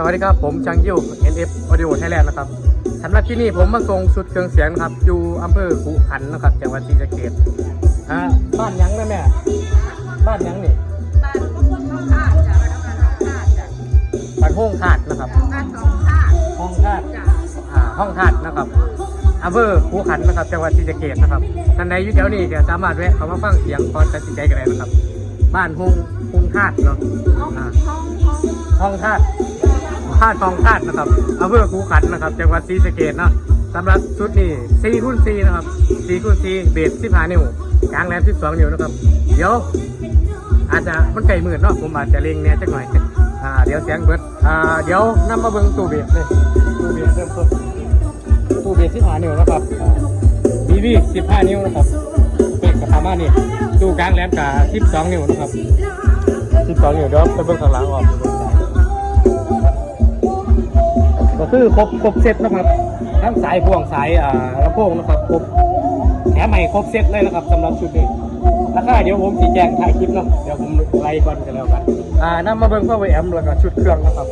สวัสดีครับ ผมชังยิว NF Audio Thailand นะครับสำหรับที่นี่ผมมาส่งชุดเครื่องเสียงนะครับ อยู่อำเภอขุขันธ์นะครับจังหวัดศรีสะเกษอ่าบ้านหยังนะแม่ บ้านหยังนี่บ้านพวกข้าวขาดจ้ะบ้านข้าวขาดจ้ะบ้านห้องธาตุนะครับบ้านสองขาดห้องธาตุจ้ะอ่าห้องธาตุนะครับอำเภอขุขันธ์นะครับจังหวัดศรีสะเกษนะครับท่านใดอยู่แถวนี้ก็สามารถแวะเข้ามาฟังเสียงพอตัดสินใจกันได้นะครับ บ้านห้องห้องธาตุเนาะห้องอ่าห้องห้องห้องธาตุ ธาทองธาตุนะครับอำเภอคูขันนะครับ จังหวัดศรีสะเกษเนาะสำหรับชุดนี้4คูณ4นะครับ4คูณ4เบส15นิ้วกลางแหลม12นิ้วนะครับ เดี๋ยว อาจจะมันไก่หมืดเนาะผมอาจจะเล็งเนี่ยจักหน่อยอ่าเดี๋ยวเสียงเบิดอ่าเดี๋ยวนำมาเบิ่งตู้เบสเลยตู้เบสเริ่มต้นตู้เบส15นิ้วนะครับบีวี15นิ้วนะครับเป็กกับประมานี้ตู้กลางแหลมกับ12นิ้วนะครับ12นิ้วเดี๋ยวไปเบิ่งข้างหลังออก คือครบครบเซตนะครับ ทั้งสายพ่วงสายอ่าลำโพงนะครับครบแถมใหม่ครบเซตเลยนะครับสำหรับชุดนี้ราคาเดี๋ยวผมสีแจ้งถ่ายคลิปเนาะเดี๋ยวผมไล่ก่อนกันแล้วกันอ่านำมาเบิ่งเพื่อไวแอมแล้วก็ชุดเครื่องนะครับ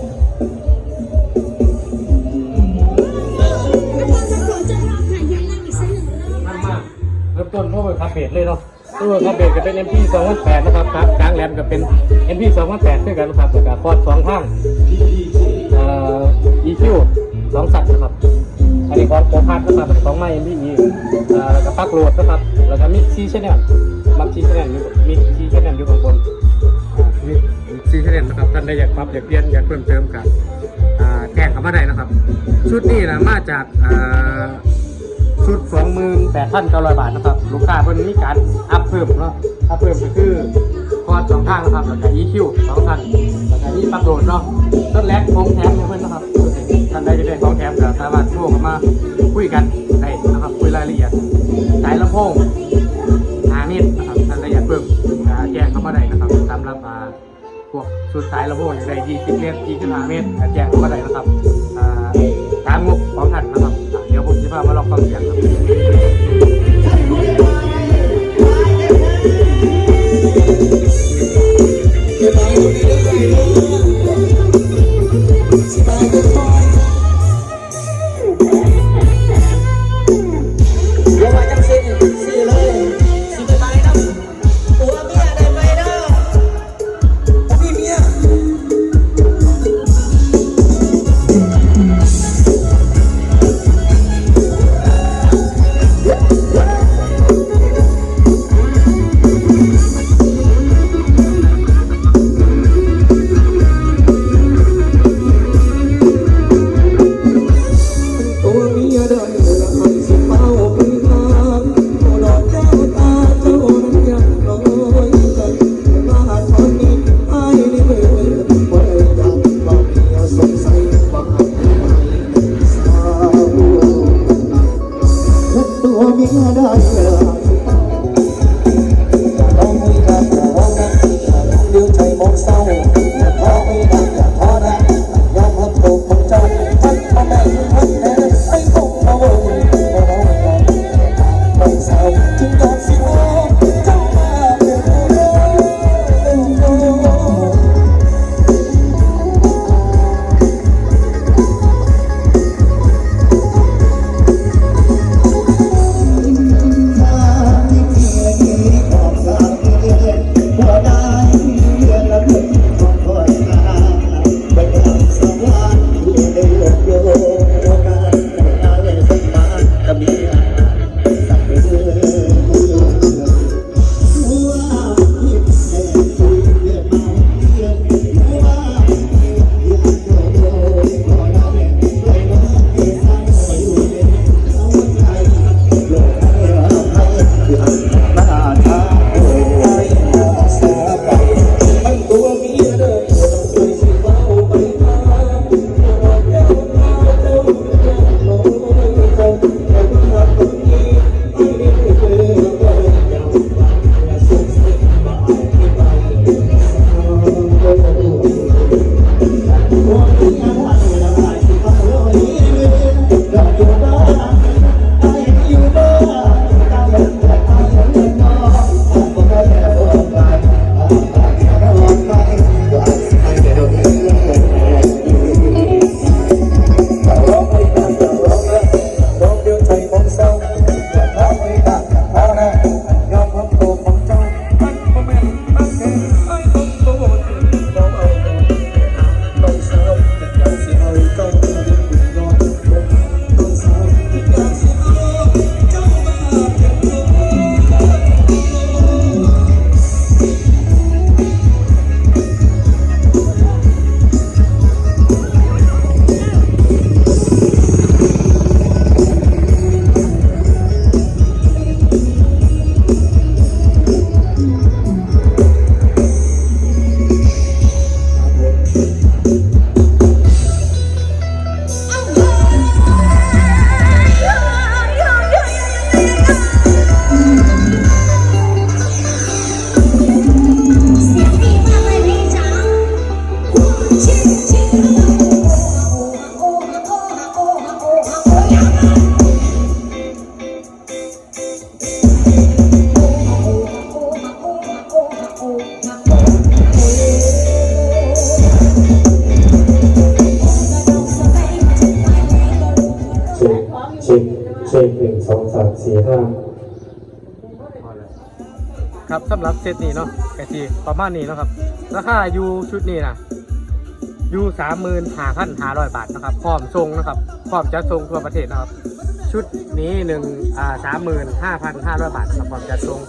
นำมาเริ่มต้นเพื่อไวคาเบดเลยเนาะเพื่อคาเบดก็เป็น MP 2008นะครับครับกลางแหลมก็เป็น MP 2008ด้วยกันนะครับแล้วก็คอร์ดสองข้างเอ่อ EQ สองสัตว์นะครับ อันนี้ของโคพาร์ทนะครับนของไม้ MPE เอ่อแล้วก็ปักโหลดนะครับ แล้วก็มิกซีชแนลมักซีชแนลอยู่มิกซีชแนลอยู่ข้างบนมิกซีชแนลนะครับท่านได้อยากปรับอยากเปลี่ยนอยากเพิ่มเติมกันอ่าแจ้งเข้ามาได้นะครับ ชุดนี้นะมาจากอ่าชุด28,900บาทนะครับ ลูกค้าเพิ่นมีการอัพเพิ่มเนาะอัพเพิ่มก็คือคอร์ดสองข้างนะครับแล้วก็ EQ สองท่านแล้วก็มีปลั๊กโหลดเนาะต้นแรกของแถมให้เพิ่อนนะครับ คุยกันได้นะครับคุยรายละเอียดสายลำโพงหานิดนะครับท่านใดอยดเพิ่มแจ้งเข้ามาได้นะครับสำหรับพวกชุดสายลำโพงอย่างไร20เมตร25เมตรแจ้งเข้ามาได้นะครับ ได้ ครับสำหรับเซตนี้เนาะกะทีประมาณนี้เนาะครับ ราคาอยู่ชุดนี้นะอยู่สามหมื่นห้าพันห้าร้อยบาทนะครับพร้อมทรงนะครับพร้อมจะทรงทั่วประเทศนะครับ ชุดนี้หนึ่งอ่าสามหมื่นห้าพันห้าร้อยบาทนะครับพร้อมจะทรง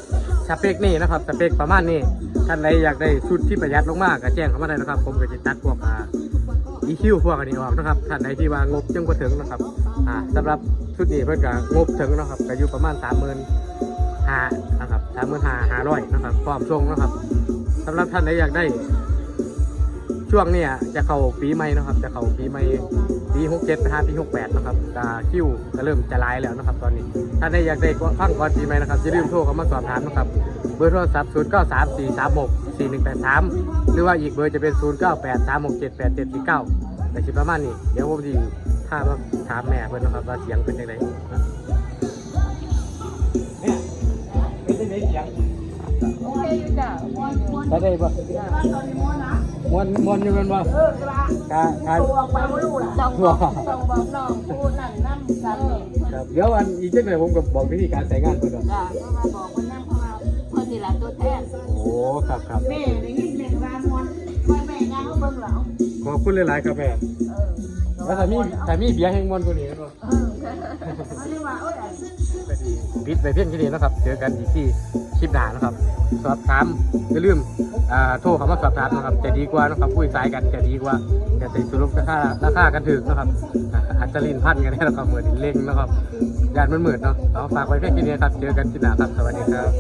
สเปคนี่นะครับสเปคประมาณนี้ท่านใดอยากได้ชุดที่ประหยัดลงมากก็แจ้งเข้ามาได้นะครับ ผมก็จะตัดพวกอ่า EQ พวกอันนี้ออกนะครับท่านใดที่ว่างบจังกว่าถึงนะครับอ่าสำหรับชุดนี้เพื่อนก็งบถึงนะครับก็อยู่ประมาณสามหมื่น หานะครับสามหมื่นหาหาร้อยนะครับพร้อมส่งนะครับสำหรับท่านใดอยากได้ ช่วงเนี้ยจะเข้าปีใหม่นะครับ จะเข้าปีใหม่ปีหกเจ็ดนะฮะปีหกแปดนะครับกาคิวก็เริ่มจะไลายแล้วนะครับ ตอนนี้ท่านใดอยากได้ฟังก่อนปีใหม่นะครับอย่าลืมโทรเข้ามาสอบถามนะครับเบอร์โทรศัพท์ศูนย์เก้าสามสี่สามหกสี่หนึ่งแปดสามหรือว่าอีกเบอร์จะเป็นศูนย์เก้าแปดสามหกเจ็ดแปดเจ็ดสี่เก้าแต่ชิประมาณนี้ เดี๋ยวผมจะถ้ามาถามแม่เพื่อนนะครับว่าเสียงเป็นยังไง ไงเสียงโอเคอยู่จ้ะม้วนม้วนได้ได้ปะจ้ะตอนนี้ม้วนนะมวนมวนอยู่กันปะเออกระกาการตัวไปไม่รู้ล่ะต้องบอกต้องบอกน้องพูดนั่นนั่นกันนี่ครับเดี๋ยวอันอีกเช่นหน่อยผมก็บอกวิธีการใช้งานเพื่อนก่อนจ้ะก็มาบอกคนนั่งเข้ามาเพื่อนนี่แหละตัวแทนโอ้ครับครับแม่ได้ยินเสียงรามวนพ่อแม่ย่างเขาเบิ่งเหรอขอบคุณหลายๆครับแม่เออแล้วถ้ามีถ้ามีเบียร์แห้งมวนกว่านี้กันปะ ปิดไปเพียงแค่นี้นะครับ เจอกันอีกที่คลิปหน้านะครับ สอบถามอย่าลืมอ่าโทรเข้ามาสอบถามนะครับจะดีกว่านะครับคุยสายกันจะดีกว่าจะใส่สรุปราคาราคากันถึงนะครับอ่าอาจจะลินพันกันแน่นะครับเหมือนเล่งนะครับยานมันเหมือนเนาะเอาฝากไว้เพียงแค่นี้ครับเจอกันที่หน้าครับสวัสดีครับ